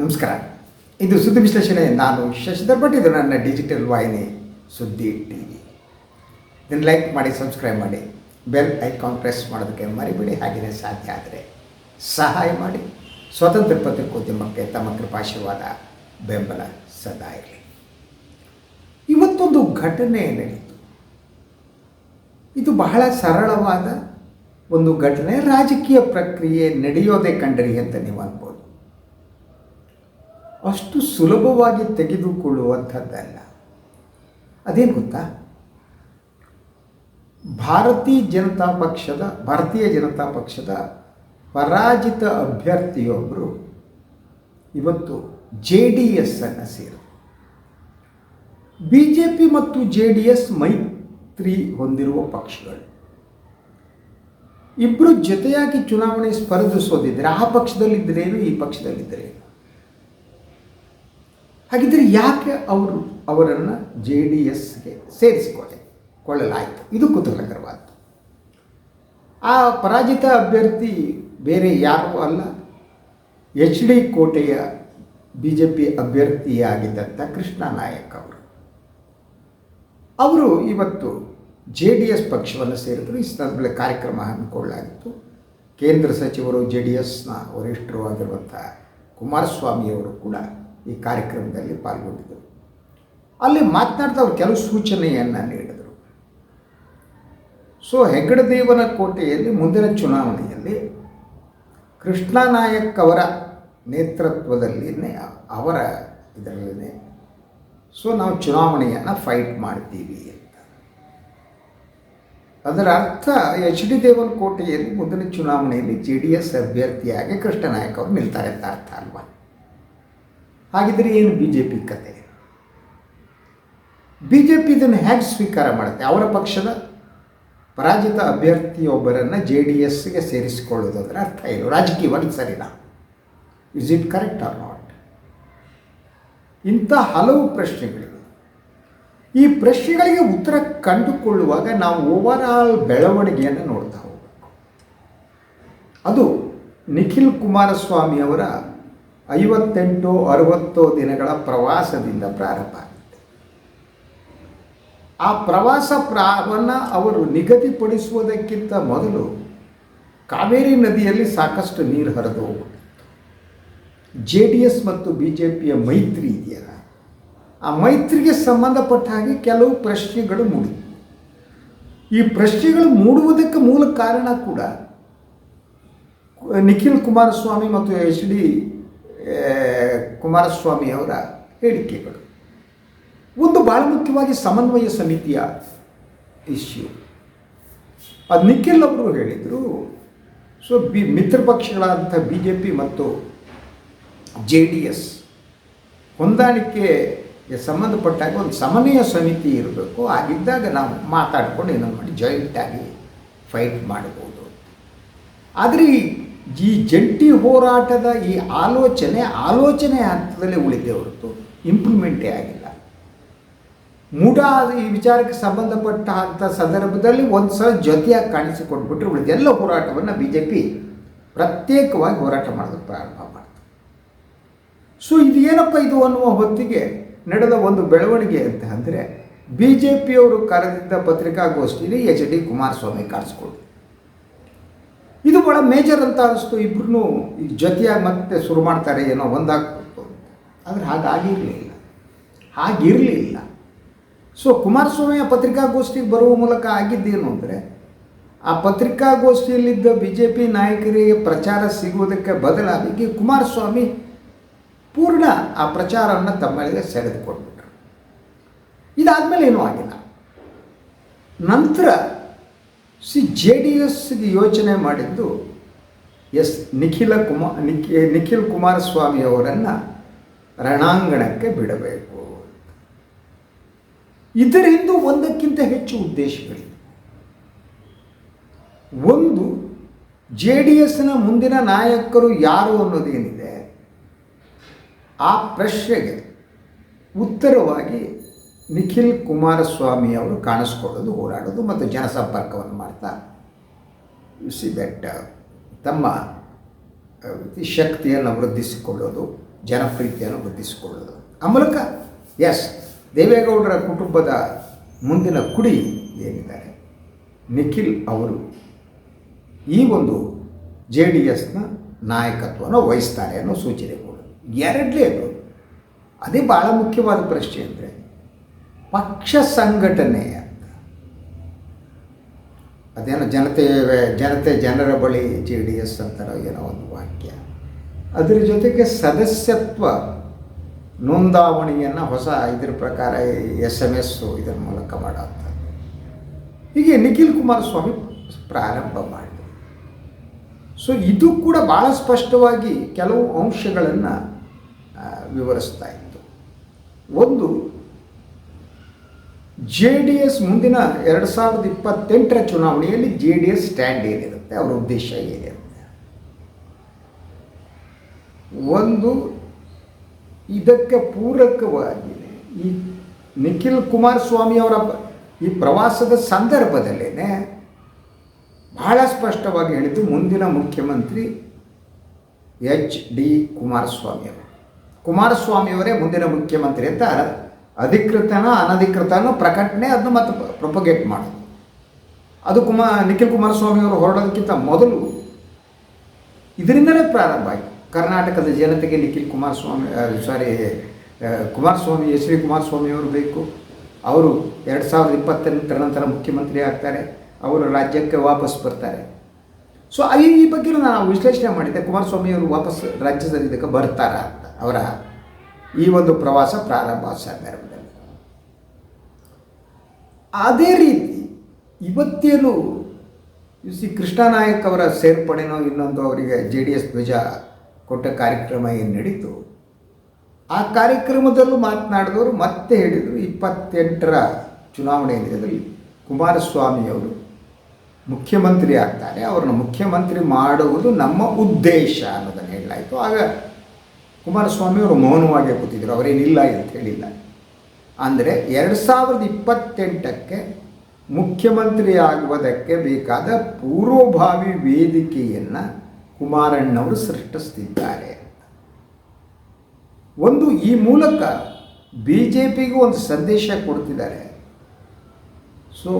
ನಮಸ್ಕಾರ. ಇದು ಸುದ್ದಿ ವಿಶ್ಲೇಷಣೆ ನಾನು ಶಶಿಧರ್ ಭಟ್. ಇದು ನನ್ನ ಡಿಜಿಟಲ್ ವಾಹಿನಿ, ಸುದ್ದಿ ಟಿ ವಿ ಇದನ್ನು ಲೈಕ್ ಮಾಡಿ ಸಬ್ಸ್ಕ್ರೈಬ್ ಮಾಡಿ. ಬೆಲ್ ಐಕಾನ್ ಪ್ರೆಸ್ ಮಾಡೋದಕ್ಕೆ ಮರಿಬೇಡಿ. ಹಾಗೆಯೇ ಸಾಧ್ಯ ಆದರೆ ಸಹಾಯ ಮಾಡಿ. ಸ್ವತಂತ್ರ ಪತ್ರಿಕೋದ್ಯಮಕ್ಕೆ ತಮ್ಮ ಕೃಪಾಶೀರ್ವಾದ, ಬೆಂಬಲ ಸದಾ ಇರಲಿ. ಇವತ್ತೊಂದು ಘಟನೆ ನಡೆಯಿತು ಇದು ಬಹಳ ಸರಳವಾದ ಒಂದು ಘಟನೆ. ರಾಜಕೀಯ ಪ್ರಕ್ರಿಯೆ ನಡೆಯೋದೇ ಕಂಡರಿ ಅಂತ ನೀವು ಅನ್ಬೋದು. ಅಷ್ಟು ಸುಲಭವಾಗಿ ತೆಗೆದುಕೊಳ್ಳುವಂಥದ್ದಲ್ಲ. ಅದೇನು ಗೊತ್ತಾ? ಭಾರತೀಯ ಜನತಾ ಪಕ್ಷದ, ಭಾರತೀಯ ಜನತಾ ಪಕ್ಷದ ಪರಾಜಿತ ಅಭ್ಯರ್ಥಿಯೊಬ್ಬರು ಇವತ್ತು ಜೆ ಡಿ ಎಸ್ಸನ್ನು ಸೇರು. ಬಿ ಜೆ ಪಿ ಮತ್ತು ಜೆ ಡಿ ಎಸ್ ಮೈತ್ರಿ ಹೊಂದಿರುವ ಪಕ್ಷಗಳು. ಇಬ್ಬರು ಜೊತೆಯಾಗಿ ಚುನಾವಣೆ ಸ್ಪರ್ಧಿಸೋದಿದ್ರೆ ಆ ಪಕ್ಷದಲ್ಲಿದ್ದರೇನು ಈ ಪಕ್ಷದಲ್ಲಿದ್ದರೇನು ಹಾಗಿದ್ರೆ ಯಾಕೆ ಅವರು ಅವರನ್ನು ಜೆ ಡಿ ಎಸ್ಗೆ ಸೇರಿಸಿಕೊಳ್ಳಿ, ಕೊಳ್ಳಲಾಯಿತು? ಇದು ಕುತೂಹಲಕರವಾದ್ದು. ಆ ಪರಾಜಿತ ಅಭ್ಯರ್ಥಿ ಬೇರೆ ಯಾರೂ ಅಲ್ಲ. ಎಚ್ ಡಿ ಕೋಟೆಯ ಬಿ ಜೆ ಪಿ ಅಭ್ಯರ್ಥಿಯಾಗಿದ್ದಂಥ ಕೃಷ್ಣ ನಾಯಕ್ ಅವರು. ಅವರು ಇವತ್ತು ಜೆ ಡಿ ಎಸ್ ಪಕ್ಷವನ್ನು ಸೇರಿದ್ರು. ಈ ಸಂದರ್ಭದಲ್ಲಿ ಕಾರ್ಯಕ್ರಮ ಹಮ್ಮಿಕೊಳ್ಳಲಾಗಿತ್ತು. ಕೇಂದ್ರ ಸಚಿವರು ಜೆ ಡಿ ಎಸ್ನ ವರಿಷ್ಠರು ಆಗಿರುವಂಥ ಕುಮಾರಸ್ವಾಮಿಯವರು ಕೂಡ ಈ ಕಾರ್ಯಕ್ರಮದಲ್ಲಿ ಪಾಲ್ಗೊಂಡಿದ್ದರು. ಅಲ್ಲಿ ಮಾತನಾಡ್ತಾ ಅವರು ಕೆಲವು ಸೂಚನೆಯನ್ನು ನೀಡಿದರು. ಸೊ, ಹೆಗ್ಗಡದೇವನ ಕೋಟೆಯಲ್ಲಿ ಮುಂದಿನ ಚುನಾವಣೆಯಲ್ಲಿ ಕೃಷ್ಣ ನಾಯಕ್ ಅವರ ನೇತೃತ್ವದಲ್ಲಿನೇ ಅವರ ಇದರಲ್ಲೇ ಸೊ, ನಾವು ಚುನಾವಣೆಯನ್ನು ಫೈಟ್ ಮಾಡ್ತೀವಿ ಅಂತ. ಅದರ ಅರ್ಥ ಎಚ್ ಡಿ ದೇವನಕೋಟೆಯಲ್ಲಿ ಮುಂದಿನ ಚುನಾವಣೆಯಲ್ಲಿ ಜೆ ಡಿ ಎಸ್ ಅಭ್ಯರ್ಥಿಯಾಗಿ ಕೃಷ್ಣನಾಯಕ್ ಅವರು ನಿಲ್ತಾರೆ ಅಂತ ಅರ್ಥ ಅಲ್ವಾ? ಹಾಗಿದ್ರೆ ಏನು ಬಿ ಜೆ ಪಿ ಕತೆ? ಬಿ ಜೆ ಪಿ ಇದನ್ನು ಹೇಗೆ ಸ್ವೀಕಾರ ಮಾಡುತ್ತೆ? ಅವರ ಪಕ್ಷದ ಪರಾಜಿತ ಅಭ್ಯರ್ಥಿಯೊಬ್ಬರನ್ನು ಜೆ ಡಿ ಎಸ್ಗೆ ಸೇರಿಸಿಕೊಳ್ಳೋದು ಅಂದರೆ ಅರ್ಥ ಏನು? ರಾಜಕೀಯವಾಗಿ ಸರಿನಾ? Is it correct or not ಇಂಥ ಹಲವು ಪ್ರಶ್ನೆಗಳಿವೆ ಈ ಪ್ರಶ್ನೆಗಳಿಗೆ ಉತ್ತರ ಕಂಡುಕೊಳ್ಳುವಾಗ ನಾವು ಓವರ್ ಆಲ್ ಬೆಳವಣಿಗೆಯನ್ನು ನೋಡ್ತಾ ಹೋಗಬೇಕು. ಅದು ನಿಖಿಲ್ ಕುಮಾರಸ್ವಾಮಿ ಅವರ ಐವತ್ತೆಂಟು ಅರವತ್ತು ದಿನಗಳ ಪ್ರವಾಸದಿಂದ ಪ್ರಾರಂಭ ಆಗುತ್ತೆ. ಆ ಪ್ರವಾಸ ಪ್ರಾವನ್ನು ಅವರು ನಿಗದಿಪಡಿಸುವುದಕ್ಕಿಂತ ಮೊದಲು ಕಾವೇರಿ ನದಿಯಲ್ಲಿ ಸಾಕಷ್ಟು ನೀರು ಹರಿದು ಹೋಗುತ್ತೆ. ಜೆ ಡಿ ಎಸ್ ಮತ್ತು ಬಿ ಜೆ ಪಿಯ ಮೈತ್ರಿ ಇದೆಯಲ್ಲ ಆ ಮೈತ್ರಿಗೆ ಸಂಬಂಧಪಟ್ಟ ಹಾಗೆ ಕೆಲವು ಪ್ರಶ್ನೆಗಳು ಮೂಡಿ. ಈ ಪ್ರಶ್ನೆಗಳು ಮೂಡುವುದಕ್ಕೆ ಮೂಲ ಕಾರಣ ಕೂಡ ನಿಖಿಲ್ ಕುಮಾರಸ್ವಾಮಿ ಮತ್ತು ಎಚ್ ಡಿ ಕುಮಾರಸ್ವಾಮಿ ಅವರ ಹೇಳಿಕೆಗಳು. ಒಂದು ಭಾಳ ಮುಖ್ಯವಾಗಿ ಸಮನ್ವಯ ಸಮಿತಿಯ ಇಶ್ಯೂ. ಅದು ನಿಖಿಲ್ ಅವರು ಹೇಳಿದರು, ಸೊ ಬಿ, ಮಿತ್ರ ಪಕ್ಷಗಳಾದಂಥ ಬಿ ಜೆ ಪಿ ಮತ್ತು ಜೆ ಡಿ ಎಸ್ ಹೊಂದಾಣಿಕೆಗೆ ಸಂಬಂಧಪಟ್ಟಾಗ ಒಂದು ಸಮನ್ವಯ ಸಮಿತಿ ಇರಬೇಕು. ಆಗಿದ್ದಾಗ ನಾವು ಮಾತಾಡ್ಕೊಂಡು ಏನೋ ಮಾಡಿ ಜಾಯಿಂಟಾಗಿ ಫೈಟ್ ಮಾಡ್ಬೋದು ಆದರೆ ಜಂಟಿ ಹೋರಾಟದ ಈ ಆಲೋಚನೆ ಆಲೋಚನೆ ಹಂತದಲ್ಲೇ ಉಳಿದೆ ಹೊರತು ಇಂಪ್ಲಿಮೆಂಟೇ ಆಗಿಲ್ಲ. ಮೂಢ ಈ ವಿಚಾರಕ್ಕೆ ಸಂಬಂಧಪಟ್ಟ ಅಂಥ ಸಂದರ್ಭದಲ್ಲಿ ಒಂದು ಸಲ ಜೊತೆಯಾಗಿ ಕಾಣಿಸಿಕೊಂಡ್ಬಿಟ್ರೆ ಉಳಿದೆಲ್ಲ ಹೋರಾಟವನ್ನು ಬಿ ಜೆ ಪಿ ಪ್ರತ್ಯೇಕವಾಗಿ ಹೋರಾಟ ಮಾಡೋದಕ್ಕೆ ಪ್ರಾರಂಭ ಮಾಡ್ತು. ಸೊ ಇದು ಏನಪ್ಪ ಇದು ಅನ್ನುವ ಹೊತ್ತಿಗೆ ನಡೆದ ಒಂದು ಬೆಳವಣಿಗೆ ಅಂತ ಅಂದರೆ ಬಿ ಜೆ ಪಿಯವರು ಕರೆದಿದ್ದ ಪತ್ರಿಕಾಗೋಷ್ಠಿಯಲ್ಲಿ ಎಚ್ ಡಿ ಕುಮಾರಸ್ವಾಮಿ ಕಾಣಿಸ್ಕೊಂಡು ಇದು ಭಾಳ ಮೇಜರ್ ಅಂತ ಅನಿಸ್ತು ಈ ಜೊತೆಯಾಗಿ ಮತ್ತೆ ಶುರು ಮಾಡ್ತಾರೆ, ಏನೋ ಒಂದಾಗ್ಬಿಟ್ಟು ಆದರೆ ಹಾಗಾಗಿರಲಿಲ್ಲ. ಹಾಗಿರಲಿಲ್ಲ. ಸೊ ಕುಮಾರಸ್ವಾಮಿಯ ಪತ್ರಿಕಾಗೋಷ್ಠಿಗೆ ಬರುವ ಮೂಲಕ ಆಗಿದ್ದೇನು ಅಂದರೆ, ಆ ಪತ್ರಿಕಾಗೋಷ್ಠಿಯಲ್ಲಿದ್ದ ಬಿ ಜೆ ಪಿ ನಾಯಕರಿಗೆ ಪ್ರಚಾರ ಸಿಗುವುದಕ್ಕೆ ಬದಲಾಗಿ ಕುಮಾರಸ್ವಾಮಿ ಪೂರ್ಣ ಆ ಪ್ರಚಾರವನ್ನು ತಮ್ಮಲ್ಲಿಗೆ ಸೆಳೆದುಕೊಂಡ್ಬಿಟ್ರು. ಇದಾದಮೇಲೆ ಏನೂ ಆಗಿಲ್ಲ. ನಂತರ ಸಿ ಜೆ ಡಿ ಎಸ್ಗೆ ಯೋಚನೆ ಮಾಡಿದ್ದು ಎಸ್ ನಿಖಿಲ ಕುಮಾರ್ ನಿಖಿ ನಿಖಿಲ್ ಕುಮಾರಸ್ವಾಮಿ ಅವರನ್ನು ರಣಾಂಗಣಕ್ಕೆ ಬಿಡಬೇಕು. ಇದರ ಹಿಂದೆ ಒಂದಕ್ಕಿಂತ ಹೆಚ್ಚು ಉದ್ದೇಶಗಳಿವೆ. ಒಂದು, ಜೆ ಡಿ ಎಸ್ನ ಮುಂದಿನ ನಾಯಕರು ಯಾರು ಅನ್ನೋದೇನಿದೆ ಆ ಪ್ರಶ್ನೆಗೆ ಉತ್ತರವಾಗಿ ನಿಖಿಲ್ ಕುಮಾರಸ್ವಾಮಿ ಅವರು ಕಾಣಿಸ್ಕೊಳ್ಳೋದು ಓಡಾಡೋದು ಮತ್ತು ಜನಸಂಪರ್ಕವನ್ನು ಮಾಡ್ತಾ ಯು ಸಿ ದಟ್ ತಮ್ಮ ಶಕ್ತಿಯನ್ನು ವೃದ್ಧಿಸಿಕೊಳ್ಳೋದು, ಜನಪ್ರೀತಿಯನ್ನು ವೃದ್ಧಿಸಿಕೊಳ್ಳೋದು. ಆ ಮೂಲಕ ಎಸ್ ದೇವೇಗೌಡರ ಕುಟುಂಬದ ಮುಂದಿನ ಕುಡಿ ಏನಿದ್ದಾರೆ? ನಿಖಿಲ್ ಅವರು ಈ ಒಂದು ಜೆ ಡಿ ಎಸ್ನ ನಾಯಕತ್ವವನ್ನು ವಹಿಸ್ತಾರೆ ಅನ್ನೋ ಸೂಚನೆ ಕೊಡೋದು ಎರಡನೇದು, ಅದೇ ಭಾಳ ಮುಖ್ಯವಾದ ಪ್ರಶ್ನೆ ಅಂದರೆ ಪಕ್ಷ ಸಂಘಟನೆ ಅಂತ ಅದೇನೋ ಜನತೆ ಜನತೆ ಜನರ ಬಳಿ ಜೆ ಡಿ ಎಸ್ ಅಂತಾರೋ ಏನೋ ಒಂದು ವಾಕ್ಯ. ಅದರ ಜೊತೆಗೆ ಸದಸ್ಯತ್ವ ನೋಂದಾವಣಿಯನ್ನು ಹೊಸ ಇದ್ರ ಪ್ರಕಾರ ಎಸ್ ಎಂ ಎಸ್ಸು ಇದರ ಮೂಲಕ ಮಾಡೋಂಥದ್ದು ಹೀಗೆ ನಿಖಿಲ್ ಕುಮಾರಸ್ವಾಮಿ ಪ್ರಾರಂಭ ಮಾಡಿದರು. ಸೊ ಇದು ಕೂಡ ಭಾಳ ಸ್ಪಷ್ಟವಾಗಿ ಕೆಲವು ಅಂಶಗಳನ್ನು ವಿವರಿಸ್ತಾ ಇತ್ತು. ಒಂದು ಜೆ ಡಿ ಎಸ್ ಮುಂದಿನ ಎರಡು ಸಾವಿರದ ಇಪ್ಪತ್ತೆಂಟರ ಚುನಾವಣೆಯಲ್ಲಿ ಜೆ ಡಿ ಎಸ್ ಸ್ಟ್ಯಾಂಡ್ ಏನಿರುತ್ತೆ? ಅವರ ಉದ್ದೇಶ ಏನಿರುತ್ತೆ? ಒಂದು, ಇದಕ್ಕೆ ಪೂರಕವಾಗಿ ಈ ನಿಖಿಲ್ ಕುಮಾರಸ್ವಾಮಿ ಅವರ ಈ ಪ್ರವಾಸದ ಸಂದರ್ಭದಲ್ಲೇ ಬಹಳ ಸ್ಪಷ್ಟವಾಗಿ ಹೇಳಿದ್ದು ಮುಂದಿನ ಮುಖ್ಯಮಂತ್ರಿ ಎಚ್ ಡಿ ಕುಮಾರಸ್ವಾಮಿ ಅವರು. ಕುಮಾರಸ್ವಾಮಿಯವರೇ ಮುಂದಿನ ಮುಖ್ಯಮಂತ್ರಿ ಅಂತ ಅಧಿಕೃತನ ಅನಧಿಕೃತನೋ ಪ್ರಕಟಣೆ ಅದನ್ನು ಮತ್ತೆ ಪ್ರೊಪಗೇಟ್ ಮಾಡೋದು ಅದು ಕುಮಾರ್ ನಿಖಿಲ್ ಕುಮಾರಸ್ವಾಮಿ ಅವರು ಹೊರಡೋದಕ್ಕಿಂತ ಮೊದಲು ಇದರಿಂದಲೇ ಪ್ರಾರಂಭ ಆಯಿತು. ಕರ್ನಾಟಕದ ಜನತೆಗೆ Nikhil Kumaraswamy sorry Kumaraswamy, H D Kumaraswamy ಅವರು ಬೇಕು. ಅವರು ಎರಡು ಸಾವಿರದ ಇಪ್ಪತ್ತೆಂಟರ ನಂತರ ಮುಖ್ಯಮಂತ್ರಿ ಆಗ್ತಾರೆ. ಅವರು ರಾಜ್ಯಕ್ಕೆ ವಾಪಸ್ ಬರ್ತಾರೆ. ಸೊ ಈ ಬಗ್ಗೆ ನಾನು ವಿಶ್ಲೇಷಣೆ ಮಾಡಿದ್ದೆ ಕುಮಾರಸ್ವಾಮಿ ಅವರು ವಾಪಸ್ ರಾಜ್ಯದಲ್ಲಿ ಇದಕ್ಕೆ ಬರ್ತಾರ ಅಂತ ಅವರ ಈ ಒಂದು ಪ್ರವಾಸ ಪ್ರಾರಂಭ ಸಂದರ್ಭದಲ್ಲಿ. ಅದೇ ರೀತಿ ಇವತ್ತೇನು ಸಿ ಕೃಷ್ಣನಾಯಕ್ ಅವರ ಸೇರ್ಪಡೆನೋ ಇನ್ನೊಂದು ಅವರಿಗೆ ಜೆ ಡಿ ಎಸ್ ಧ್ವಜ ಕೊಟ್ಟ ಕಾರ್ಯಕ್ರಮ ಏನು ನಡೀತು? ಆ ಕಾರ್ಯಕ್ರಮದಲ್ಲೂ ಮಾತನಾಡಿದವರು ಮತ್ತೆ ಹೇಳಿದರು, ಇಪ್ಪತ್ತೆಂಟರ ಚುನಾವಣೆ ದಿನದಲ್ಲಿ ಕುಮಾರಸ್ವಾಮಿಯವರು ಮುಖ್ಯಮಂತ್ರಿ ಆಗ್ತಾರೆ, ಅವ್ರನ್ನ ಮುಖ್ಯಮಂತ್ರಿ ಮಾಡುವುದು ನಮ್ಮ ಉದ್ದೇಶ ಅನ್ನೋದನ್ನು ಹೇಳಲಾಯಿತು. ಆಗ ಕುಮಾರಸ್ವಾಮಿ ಅವರು ಮೌನವಾಗಿ ಕೂತಿದ್ರು. ಅವರೇನಿಲ್ಲ ಅಂತ ಹೇಳಿಲ್ಲ. ಅಂದರೆ ಎರಡು ಸಾವಿರದ ಇಪ್ಪತ್ತೆಂಟಕ್ಕೆ ಮುಖ್ಯಮಂತ್ರಿ ಆಗುವುದಕ್ಕೆ ಬೇಕಾದ ಪೂರ್ವಭಾವಿ ವೇದಿಕೆಯನ್ನು ಕುಮಾರಣ್ಣವರು ಸೃಷ್ಟಿಸ್ತಿದ್ದಾರೆ. ಒಂದು ಈ ಮೂಲಕ ಬಿ ಜೆ ಪಿಗೂ ಒಂದು ಸಂದೇಶ ಕೊಡ್ತಿದ್ದಾರೆ. ಸೊ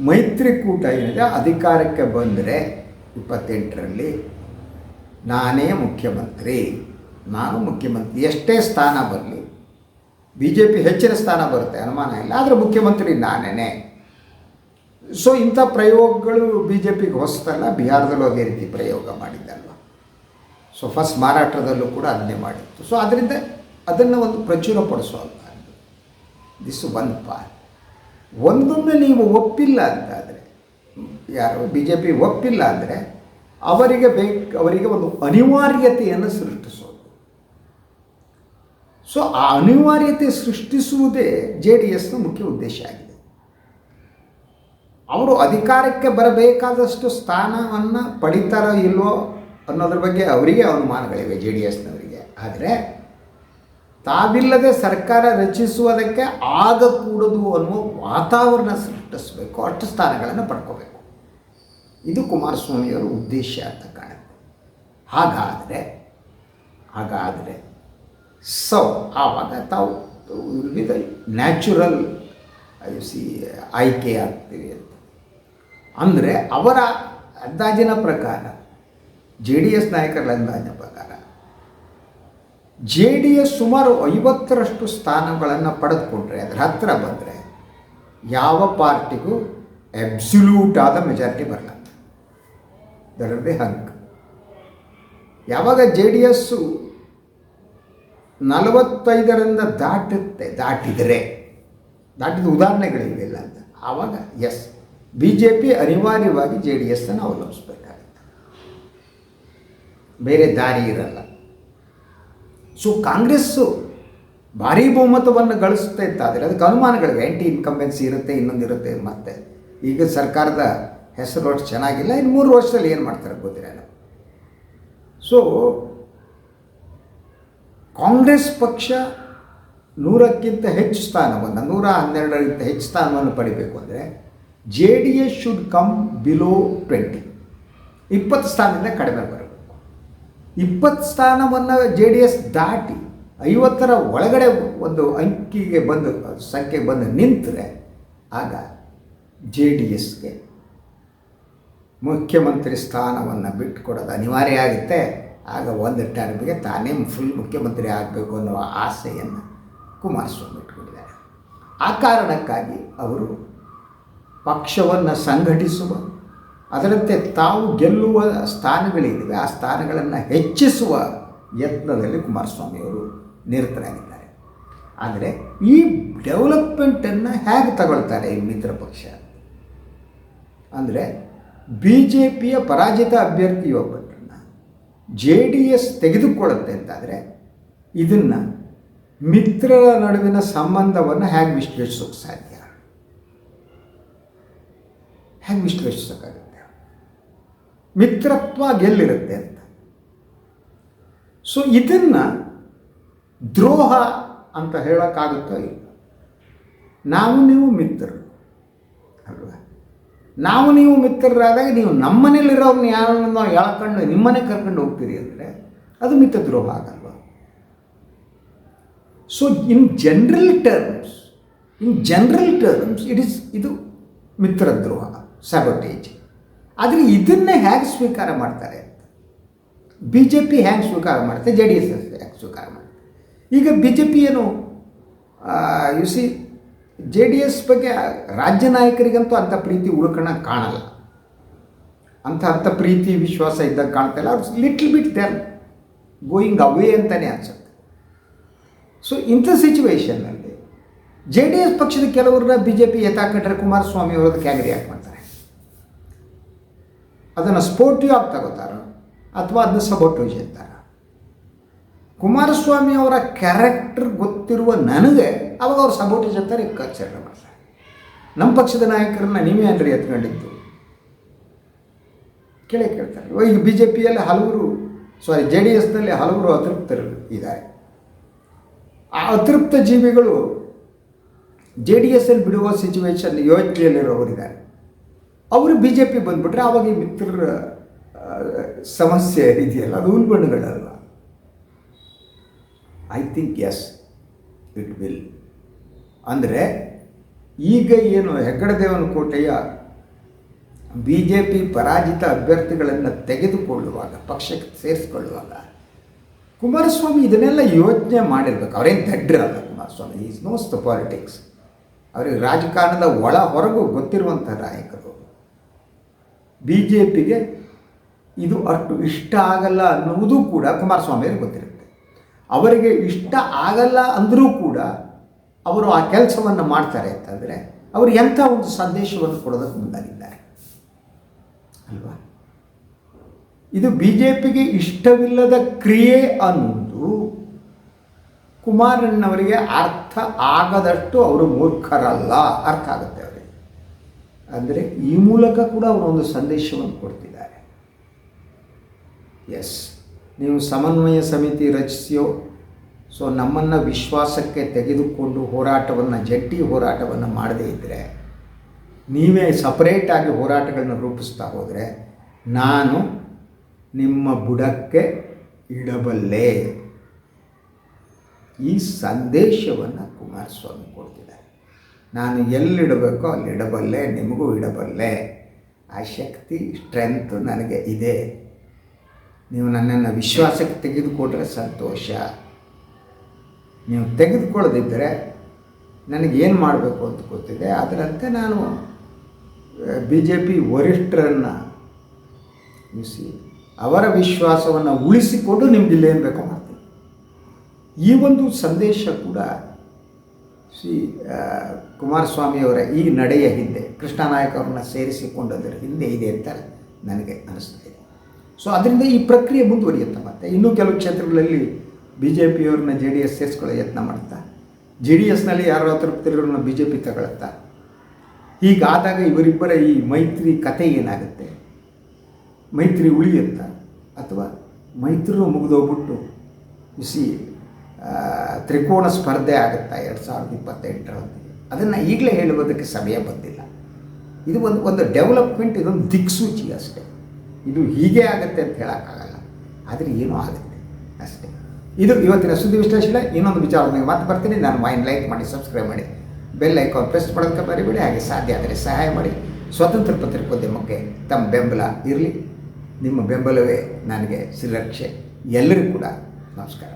ಮೈತ್ರಿಕೂಟ ಏನಿದೆ, ಅಧಿಕಾರಕ್ಕೆ ಬಂದರೆ ಇಪ್ಪತ್ತೆಂಟರಲ್ಲಿ ನಾನೇ ಮುಖ್ಯಮಂತ್ರಿ. ನಾನು ಮುಖ್ಯಮಂತ್ರಿ, ಎಷ್ಟೇ ಸ್ಥಾನ ಬರಲಿ ಬಿ ಜೆ ಪಿ ಹೆಚ್ಚಿನ ಸ್ಥಾನ ಬರುತ್ತೆ, ಅನುಮಾನ ಇಲ್ಲ, ಆದರೆ ಮುಖ್ಯಮಂತ್ರಿ ನಾನೇ ಸೊ ಇಂಥ ಪ್ರಯೋಗಗಳು ಬಿ ಜೆ ಪಿಗೆ ಹೊಸದಲ್ಲ ಬಿಹಾರದಲ್ಲೂ ಅದೇ ರೀತಿ ಪ್ರಯೋಗ ಮಾಡಿದ್ದಲ್ವ. ಸೊ ಫಸ್ಟ್ ಮಹಾರಾಷ್ಟ್ರದಲ್ಲೂ ಕೂಡ ಅದನ್ನೇ ಮಾಡಿತ್ತು. ಸೊ ಅದರಿಂದ ಅದನ್ನು ಒಂದು ಪ್ರಚುರಪಡಿಸುವಂಥ ದಿಸ್ ಒನ್ ಪಾರ್ಟ್ ಒಂದೊಮ್ಮೆ ನೀವು ಒಪ್ಪಿಲ್ಲ ಅಂತಾದರೆ, ಯಾರು ಬಿ ಜೆ ಪಿ ಒಪ್ಪಿಲ್ಲ ಅಂದರೆ, ಅವರಿಗೆ ಬೇಕು, ಅವರಿಗೆ ಒಂದು ಅನಿವಾರ್ಯತೆಯನ್ನು ಸೃಷ್ಟಿಸೋದು. ಸೊ ಆ ಅನಿವಾರ್ಯತೆ ಸೃಷ್ಟಿಸುವುದೇ ಜೆ ಡಿ ಎಸ್ನ ಮುಖ್ಯ ಉದ್ದೇಶ ಆಗಿದೆ. ಅವರು ಅಧಿಕಾರಕ್ಕೆ ಬರಬೇಕಾದಷ್ಟು ಸ್ಥಾನವನ್ನು ಪಡಿತಾರೋ ಇಲ್ವೋ ಅನ್ನೋದ್ರ ಬಗ್ಗೆ ಅವರಿಗೆ ಅನುಮಾನಗಳಿವೆ ಜೆ ಡಿ ಎಸ್ನವರಿಗೆ ಆದರೆ, ತಾವಿಲ್ಲದೆ ಸರ್ಕಾರ ರಚಿಸುವುದಕ್ಕೆ ಆಗಕೂಡದು ಅನ್ನುವ ವಾತಾವರಣ ಸೃಷ್ಟಿಸಬೇಕು, ಅಷ್ಟು ಸ್ಥಾನಗಳನ್ನು ಪಡ್ಕೋಬೇಕು. ಇದು ಕುಮಾರಸ್ವಾಮಿಯವರ ಉದ್ದೇಶ ಅಂತ ಕಾಣುತ್ತೆ. ಹಾಗಾದರೆ ಹಾಗಾದರೆ ಸೊ. ಆವಾಗ ತಾವು ವಿಧ ನ್ಯಾಚುರಲ್, ಐ ಸಿ, ಆಯ್ಕೆ ಆಗ್ತೀವಿ ಅಂತ. ಅಂದರೆ ಅವರ ಅಂದಾಜಿನ ಪ್ರಕಾರ, ಜೆ ಡಿ ಎಸ್ ನಾಯಕರ ಅಂದಾಜಿನ ಪ್ರಕಾರ, ಜೆ ಡಿ ಎಸ್ ಸುಮಾರು ಐವತ್ತರಷ್ಟು ಸ್ಥಾನಗಳನ್ನು ಪಡೆದುಕೊಂಡ್ರೆ, ಅದರ ಹತ್ತಿರ ಬಂದರೆ ಯಾವ ಪಾರ್ಟಿಗೂ ಎಬ್ಸಲ್ಯೂಟ್ ಆದ ಮೆಜಾರಿಟಿ ಬರಲ್ಲ. ದಟ್ ದಿ ಹಂಕ್ ಯಾವಾಗ ಜೆ ಡಿ ಎಸ್ಸು ನಲವತ್ತೈದರಿಂದ ದಾಟುತ್ತೆ, ದಾಟಿದರೆ. ದಾಟಿದ ಉದಾಹರಣೆಗಳಿವೆಲ್ಲ ಅಂತ. ಆವಾಗ ಎಸ್ ಬಿ ಜೆ ಪಿ ಅನಿವಾರ್ಯವಾಗಿ ಜೆ ಡಿ ಎಸ್ಸನ್ನು ಅವಲಂಬಿಸ್ಬೇಕಾಗುತ್ತೆ. ಬೇರೆ ದಾರಿ ಇರಲ್ಲ. ಸೊ ಕಾಂಗ್ರೆಸ್ಸು ಭಾರೀ ಬಹುಮತವನ್ನು ಗಳಿಸುತ್ತೆ ಅಂತ ಆದರೆ ಅದಕ್ಕೆ ಅನುಮಾನಗಳಿವೆ. ಆ್ಯಂಟಿ ಇನ್ಕಂಬೆನ್ಸಿ ಇರುತ್ತೆ, ಇನ್ನೊಂದು ಇರುತ್ತೆ ಮತ್ತೆ. ಈಗ ಸರ್ಕಾರದ ಹೆಸರು ಅಷ್ಟು ಚೆನ್ನಾಗಿಲ್ಲ. ಇನ್ನು ಮೂರು ವರ್ಷದಲ್ಲಿ ಏನು ಮಾಡ್ತಾರೆ ಗೊತ್ತಿರಲ್ಲ ಸೊ ಕಾಂಗ್ರೆಸ್ ಪಕ್ಷ ನೂರಕ್ಕಿಂತ ಹೆಚ್ಚು ಸ್ಥಾನವನ್ನು ನೂರ ಹನ್ನೆರಡಕ್ಕಿಂತ ಹೆಚ್ಚು ಸ್ಥಾನವನ್ನು ಪಡಿಬೇಕು ಅಂದರೆ J D S should come below twenty ಇಪ್ಪತ್ತು ಸ್ಥಾನದಿಂದ ಕಡಿಮೆ ಬರಬೇಕು. ಇಪ್ಪತ್ತು ಸ್ಥಾನವನ್ನು ಜೆ ಡಿ ಎಸ್ ದಾಟಿ ಐವತ್ತರ ಒಳಗಡೆ ಒಂದು ಅಂಕಿಗೆ ಬಂದು, ಸಂಖ್ಯೆ ಬಂದು ನಿಂತರೆ, ಆಗ ಜೆ ಡಿ ಎಸ್ಗೆ ಮುಖ್ಯಮಂತ್ರಿ ಸ್ಥಾನವನ್ನು ಬಿಟ್ಟುಕೊಡೋದು ಅನಿವಾರ್ಯ ಆಗುತ್ತೆ. ಆಗ ಒಂದು ಟರ್ಮಿಗೆ ತಾನೇ ಫುಲ್ ಮುಖ್ಯಮಂತ್ರಿ ಆಗಬೇಕು ಅನ್ನುವ ಆಸೆಯನ್ನು ಕುಮಾರಸ್ವಾಮಿ ಇಟ್ಕೊಂಡಿದ್ದಾರೆ. ಆ ಕಾರಣಕ್ಕಾಗಿ ಅವರು ಪಕ್ಷವನ್ನು ಸಂಘಟಿಸುವ, ಅದರಂತೆ ತಾವು ಗೆಲ್ಲುವ ಸ್ಥಾನಗಳಿವೆ ಆ ಸ್ಥಾನಗಳನ್ನು ಹೆಚ್ಚಿಸುವ ಯತ್ನದಲ್ಲಿ ಕುಮಾರಸ್ವಾಮಿಯವರು ನಿರತರಾಗಿದ್ದಾರೆ. ಆದರೆ ಈ ಡೆವಲಪ್ಮೆಂಟನ್ನು ಹೇಗೆ ತಗೊಳ್ತಾರೆ ಈ ಮಿತ್ರ ಪಕ್ಷ? ಅಂದರೆ ಬಿ ಜೆ ಪಿಯ ಪರಾಜಿತ ಅಭ್ಯರ್ಥಿಯೊಬ್ಬರನ್ನು ಜೆ ಡಿ ಎಸ್ ತೆಗೆದುಕೊಳ್ಳುತ್ತೆ ಅಂತಾದರೆ ಇದನ್ನು ಮಿತ್ರರ ನಡುವಿನ ಸಂಬಂಧವನ್ನು ಹೇಗೆ ವಿಶ್ಲೇಷಿಸೋಕೆ ಸಾಧ್ಯ? ಹೇಗೆ ವಿಶ್ಲೇಷಿಸೋಕ್ಕಾಗುತ್ತೆ? ಮಿತ್ರತ್ವ ಗೆಲ್ಲಿರುತ್ತೆ ಅಂತ. ಸೊ ಇದನ್ನು ದ್ರೋಹ ಅಂತ ಹೇಳೋಕ್ಕಾಗುತ್ತೋ ಇಲ್ಲ? ನಾವು ನೀವು ಮಿತ್ರರು, ಅಲ್ವಾ? ನಾವು ನೀವು ಮಿತ್ರರಾದಾಗ ನೀವು ನಮ್ಮನೇಲಿರೋರನ್ನ ಯಾರನ್ನ ಹೇಳ್ಕೊಂಡು ನಿಮ್ಮನೆ ಕರ್ಕೊಂಡು ಹೋಗ್ತೀರಿ ಅಂದರೆ ಅದು ಮಿತ್ರದ್ರೋಹ ಆಗಲ್ವ? So in general terms in general terms it is ಇದು ಮಿತ್ರದ್ರೋಹ ಸ್ಯಾಬಟೇಜ್ ಆದರೆ ಇದನ್ನೇ ಹೇಗೆ ಸ್ವೀಕಾರ ಮಾಡ್ತಾರೆ? ಅಂತ ಬಿ ಜೆ ಪಿ ಹೇಗೆ ಸ್ವೀಕಾರ ಮಾಡುತ್ತೆ ಜೆ ಡಿ ಎಸ್ ಹೇಗೆ ಸ್ವೀಕಾರ ಮಾಡುತ್ತೆ ಈಗ ಬಿ ಜೆ ಪಿ ಏನು? You see J D S ಬಗ್ಗೆ ರಾಜ್ಯ ನಾಯಕರಿಗಂತೂ ಅಂಥ ಪ್ರೀತಿ ಉಳ್ಕಣ ಕಾಣಲ್ಲ. ಅಂಥ ಅಂಥ ಪ್ರೀತಿ, ವಿಶ್ವಾಸ ಇದ್ದಾಗ ಕಾಣ್ತಾ ಇಲ್ಲ. Little bit there going away ಅಂತಲೇ ಅನ್ಸುತ್ತೆ. ಸೊ ಇಂಥ ಸಿಚುವೇಶನ್ನಲ್ಲಿ ಜೆ ಡಿ ಎಸ್ ಪಕ್ಷದ ಕೆಲವರನ್ನ ಬಿ ಜೆ ಪಿ ಎತ್ತಾಕೊಂಡ್ರೆ ಕುಮಾರಸ್ವಾಮಿ ಅವರು ಕ್ಯಾಗರಿ ರಿಯಾಕ್ಟ್ ಮಾಡ್ತಾರೆ. ಅದನ್ನು ಸ್ಪೋರ್ಟಿವ್ ಆಗಿ ತಗೋತಾರೋ ಅಥವಾ ಅದನ್ನ ಸಬೋಟೋಜ್ ಅಂತಾರ. ಕುಮಾರಸ್ವಾಮಿ ಅವರ ಕ್ಯಾರೆಕ್ಟರ್ ಗೊತ್ತಿರುವ ನನಗೆ ಅವಾಗ ಅವ್ರು ಸಬೋಟೇಜ್ ಅಂತಾರೆ ಕನ್ಸಿಡರ್ ಮಾಡ್ತಾರೆ. ನಮ್ಮ ಪಕ್ಷದ ನಾಯಕರನ್ನ ನೀವೇ ಅಲ್ರಿ ಎತ್ಕೊಂಡಿದ್ದು. ಕೇಳಿ ಕೇಳ್ತಾರೆ. ಈಗ ಬಿ ಜೆ ಪಿಯಲ್ಲಿ ಹಲವರು ಸಾರಿ ಜೆ ಡಿ ಎಸ್ನಲ್ಲಿ ಹಲವರು ಅತೃಪ್ತರು ಇದ್ದಾರೆ. ಆ ಅತೃಪ್ತ ಜೀವಿಗಳು ಜೆ ಡಿ ಎಸ್ ಅಲ್ಲಿ ಬಿಡುವ ಸಿಚುವೇಶನ್ ಯೋಚನೆಯಲ್ಲಿರೋರಿದ್ದಾರೆ ಅವರು ಬಿ ಜೆ ಪಿ ಬಂದುಬಿಟ್ರೆ ಅವಾಗ ಈ ಮಿತ್ರರ ಸಮಸ್ಯೆ ಇದೆಯಲ್ಲ, ಅದು ಉಲ್ಬಣಗಳಲ್ಲ I think yes it will ಅಂದರೆ ಈಗ ಏನು ಹೆಗ್ಗಡದೇವನ ಕೋಟೆಯ ಬಿ ಜೆ ಪಿ ಪರಾಜಿತ ಅಭ್ಯರ್ಥಿಗಳನ್ನು ತೆಗೆದುಕೊಳ್ಳುವಾಗ, ಪಕ್ಷಕ್ಕೆ ಸೇರಿಸ್ಕೊಳ್ಳುವಾಗ ಕುಮಾರಸ್ವಾಮಿ ಇದನ್ನೆಲ್ಲ ಯೋಚನೆ ಮಾಡಿರ್ಬೇಕು. ಅವರೇನು ದಡ್ಡಿರಲ್ಲ Kumaraswamy. Is knows the politics ಅವರಿಗೆ ರಾಜಕಾರಣದ ಒಳ ಹೊರಗು ಗೊತ್ತಿರುವಂಥ ನಾಯಕರು. ಬಿ ಜೆ ಪಿಗೆ ಇದು ಅಷ್ಟು ಇಷ್ಟ ಆಗಲ್ಲ ಅನ್ನುವುದು ಕೂಡ ಕುಮಾರಸ್ವಾಮಿಯವ್ರಿಗೆ ಗೊತ್ತಿರುತ್ತೆ. ಅವರಿಗೆ ಇಷ್ಟ ಆಗಲ್ಲ ಅಂದರೂ ಕೂಡ ಅವರು ಆ ಕೆಲಸವನ್ನು ಮಾಡ್ತಾರೆ ಅಂತಂದರೆ ಅವರು ಎಂಥ ಒಂದು ಸಂದೇಶವನ್ನು ಕೊಡೋದಕ್ಕೆ ಮುಂದಾಗಿದ್ದಾರೆ. ಅಲ್ವಾ? ಇದು ಬಿ ಜೆ ಪಿಗೆ ಇಷ್ಟವಿಲ್ಲದ ಕ್ರಿಯೆ ಅನ್ನೋದು ಕುಮಾರಣ್ಣವರಿಗೆ ಅರ್ಥ ಆಗದಷ್ಟು ಅವರು ಮೂರ್ಖರಲ್ಲ ಅರ್ಥ ಆಗುತ್ತೆ ಅವರಿಗೆ. ಅಂದರೆ ಈ ಮೂಲಕ ಕೂಡ ಅವರು ಒಂದು ಸಂದೇಶವನ್ನು ಕೊಡ್ತಿದ್ದಾರೆ. ಎಸ್ ನೀವು ಸಮನ್ವಯ ಸಮಿತಿ ರಚಿಸಿಯೋ ಸೊ ನಮ್ಮನ್ನು ವಿಶ್ವಾಸಕ್ಕೆ ತೆಗೆದುಕೊಂಡು ಹೋರಾಟವನ್ನು, ಜಂಟಿ ಹೋರಾಟವನ್ನು ಮಾಡದೇ ಇದ್ದರೆ ನೀವೇ ಸಪರೇಟಾಗಿ ಹೋರಾಟಗಳನ್ನ ರೂಪಿಸ್ತಾ ಹೋದರೆ, ನಾನು ನಿಮ್ಮ ಬುಡಕ್ಕೆ ಇಡಬಲ್ಲೆ. ಈ ಸಂದೇಶವನ್ನು ಕುಮಾರಸ್ವಾಮಿ ಕೊಡ್ತಿದ್ದಾರೆ. ನಾನು ಎಲ್ಲಿಡಬೇಕೋ ಅಲ್ಲಿ ಇಡಬಲ್ಲೆ ನಿಮಗೂ ಇಡಬಲ್ಲೆ. ಆ ಶಕ್ತಿ ಸ್ಟ್ರೆಂತ್ ನನಗೆ ಇದೆ. ನೀವು ನನ್ನನ್ನು ವಿಶ್ವಾಸಕ್ಕೆ ತೆಗೆದುಕೊಂಡ್ರೆ ಸಂತೋಷ. ನೀವು ತೆಗೆದುಕೊಳ್ಳದಿದ್ದರೆ ನನಗೇನು ಮಾಡಬೇಕು ಅಂತ ಗೊತ್ತಿದೆ. ಅದರಂತೆ ನಾನು ಬಿ ಜೆ ಪಿ ವರಿಷ್ಠರನ್ನು ಉಳಿಸಿ ಅವರ ವಿಶ್ವಾಸವನ್ನು ಉಳಿಸಿಕೊಂಡು ನಿಮ್ಗೆ ಇಲ್ಲೇನು ಬೇಕೋ ಮಾಡ್ತೀನಿ. ಈ ಒಂದು ಸಂದೇಶ ಕೂಡ ಶ್ರೀ ಕುಮಾರಸ್ವಾಮಿಯವರ ಈ ನಡೆಯ ಹಿಂದೆ ಕೃಷ್ಣನಾಯಕ್ ಅವ್ರನ್ನ ಸೇರಿಸಿಕೊಂಡದರ ಹಿಂದೆ ಇದೆ ಅಂತ ನನಗೆ ಅನಿಸ್ತಾ ಇದೆ. ಸೊ ಅದರಿಂದ ಈ ಪ್ರಕ್ರಿಯೆ ಮುಂದುವರಿಯುತ್ತೆ ಮತ್ತೆ. ಇನ್ನೂ ಕೆಲವು ಕ್ಷೇತ್ರಗಳಲ್ಲಿ ಬಿ ಜೆ ಪಿಯವ್ರನ್ನ ಜೆ ಡಿ ಎಸ್ ಸೇರಿಸ್ಕೊಳ್ಳೋ ಯತ್ನ ಮಾಡ್ತಾ. ಜೆ ಡಿ ಎಸ್ನಲ್ಲಿ ಯಾರೋ ಅತೃಪ್ತರನ್ನ ಬಿ ಜೆ ಪಿ ತಗೊಳತ್ತಾ ಹೀಗಾದಾಗ ಇವರಿಬ್ಬರ ಈ ಮೈತ್ರಿ ಕತೆ ಏನಾಗುತ್ತೆ? ಮೈತ್ರಿ ಉಳಿಯುತ್ತಾ ಅಥವಾ ಮೈತ್ರಿನೂ ಮುಗಿದೋಗ್ಬಿಟ್ಟು ಬಿಸಿ ತ್ರಿಕೋಣ ಸ್ಪರ್ಧೆ ಆಗುತ್ತಾ ಎರಡು ಸಾವಿರದ ಇಪ್ಪತ್ತೆಂಟರಲ್ಲಿ ಅದನ್ನು ಈಗಲೇ ಹೇಳುವುದಕ್ಕೆ ಸಮಯ ಬಂದಿಲ್ಲ. ಇದು ಒಂದು ಒಂದು ಡೆವಲಪ್ಮೆಂಟ್, ಇದೊಂದು ದಿಕ್ಸೂಚಿ ಅಷ್ಟೇ ಇದು ಹೀಗೆ ಆಗುತ್ತೆ ಅಂತ ಹೇಳೋಕ್ಕಾಗಲ್ಲ. ಆದರೆ ಏನೂ ಆಗುತ್ತೆ ಅಷ್ಟೇ. ಇದು ಇವತ್ತಿನ ಸುದ್ದಿ ವಿಶ್ಲೇಷಣೆ. ಇನ್ನೊಂದು ವಿಚಾರದೊಂದಿಗೆ ಮತ್ತೆ ಬರ್ತೀನಿ. ನಾನು ವೈನ್ ಲೈಕ್ ಮಾಡಿ ಸಬ್ಸ್ಕ್ರೈಬ್ ಮಾಡಿ. ಬೆಲ್ ಐಕಾನ್ ಪ್ರೆಸ್ ಮಾಡೋದಕ್ಕೆ ಬರಿಬೇಡಿ ಹಾಗೆ ಸಾಧ್ಯ ಆದರೆ ಸಹಾಯ ಮಾಡಿ. ಸ್ವತಂತ್ರ ಪತ್ರಿಕೋದ್ಯಮಕ್ಕೆ ತಮ್ಮ ಬೆಂಬಲ ಇರಲಿ. ನಿಮ್ಮ ಬೆಂಬಲವೇ ನನಗೆ ಶ್ರೀರಕ್ಷೆ ಎಲ್ಲರಿಗೂ ಕೂಡ ನಮಸ್ಕಾರ.